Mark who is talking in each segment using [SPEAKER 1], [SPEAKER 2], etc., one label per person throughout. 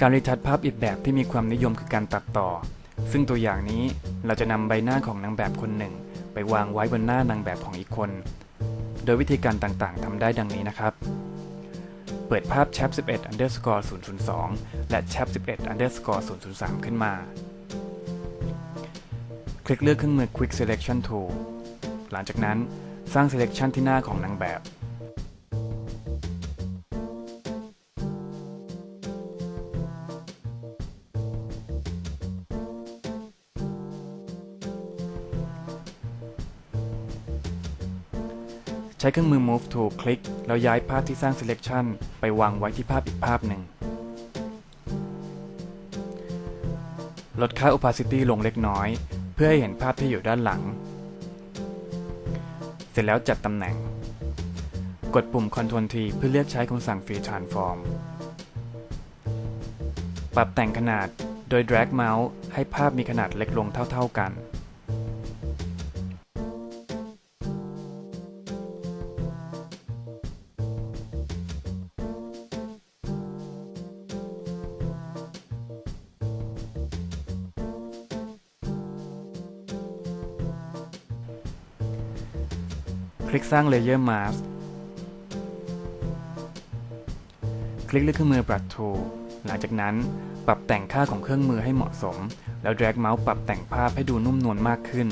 [SPEAKER 1] การรีทัชภาพอีกแบบที่มีความนิยมคือการตัดต่อ ซึ่งตัวอย่างนี้เราจะนำใบหน้าของนางแบบคนหนึ่ง ไปวางไว้บนหน้านางแบบของอีกคน โดยวิธีการต่างๆทำได้ดังนี้นะครับ เปิดภาพ chap 11 underscore 002 และ chap 11 underscore 003 ขึ้นมา คลิกเลือกเครื่องมือ quick selection tool หลังจากนั้นสร้าง selection ที่หน้าของนางแบบ ใช้เครื่องมือ move tool คลิก แล้วย้ายภาพที่สร้าง selection ไปวางไว้ที่ภาพอีกภาพหนึ่ง ลดค่า opacity ลงเล็กน้อย เพื่อให้เห็นภาพที่อยู่ด้านหลัง เสร็จแล้วจัดตำแหน่ง กดปุ่ม Ctrl T เพื่อเลือกใช้คำสั่ง Free Transform ปรับแต่งขนาดโดย drag mouse ให้ภาพมีขนาดเล็กลงเท่า ๆกัน คลิกสร้าง Layer Mask คลิกเลือกเครื่องมือ Brush Tool หลังจากนั้นปรับแต่งค่าของเครื่องมือให้เหมาะสม แล้ว drag เมาส์ปรับแต่งภาพให้ดูนุ่มนวลมากขึ้น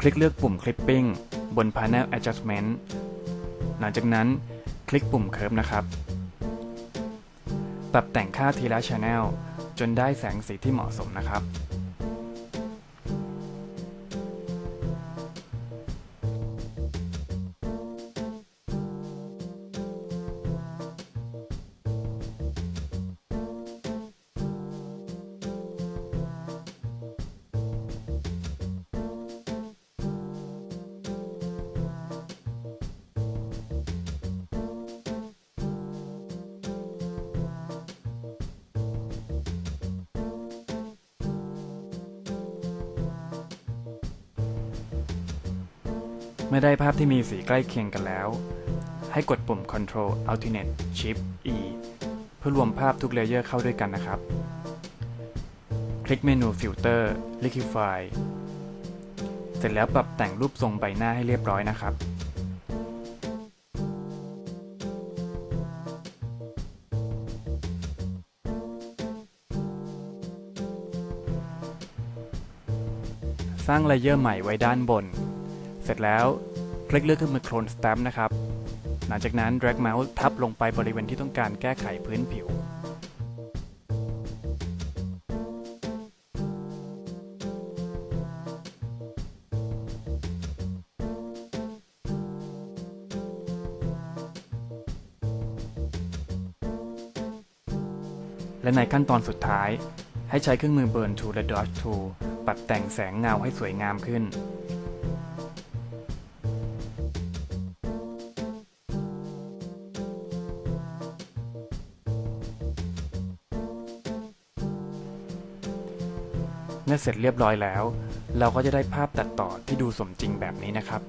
[SPEAKER 1] คลิกเลือกปุ่ม Clipping บน Panel Adjustment หลังจากนั้นคลิกปุ่ม Curve นะครับ ปรับแต่งค่าทีละ Channel จนได้แสงสีที่เหมาะสมนะครับ เมื่อได้ภาพที่มีสีใกล้เคียงกันแล้ว ให้กดปุ่ม Ctrl Alternate Shift E เพื่อรวมภาพทุกเลเยอร์เข้าด้วยกันนะครับ คลิกเมนู Filter Liquify เสร็จแล้วปรับแต่งรูปทรงใบหน้าให้เรียบร้อยนะครับสร้างเลเยอร์ใหม่ไว้ด้านบน เสร็จแล้วคลิกเลือกเครื่องมือ Clone Stamp นะครับ หลังจากนั้น drag mouse ทับลงไปบริเวณที่ต้องการแก้ไขพื้นผิว และในขั้นตอนสุดท้าย ให้ใช้เครื่องมือ Burn Tool และ Dodge Tool ปรับแต่งแสงเงาให้สวยงามขึ้น เมื่อเสร็จเรียบร้อยแล้ว เราก็จะได้ภาพตัดต่อที่ดูสมจริงแบบนี้นะครับ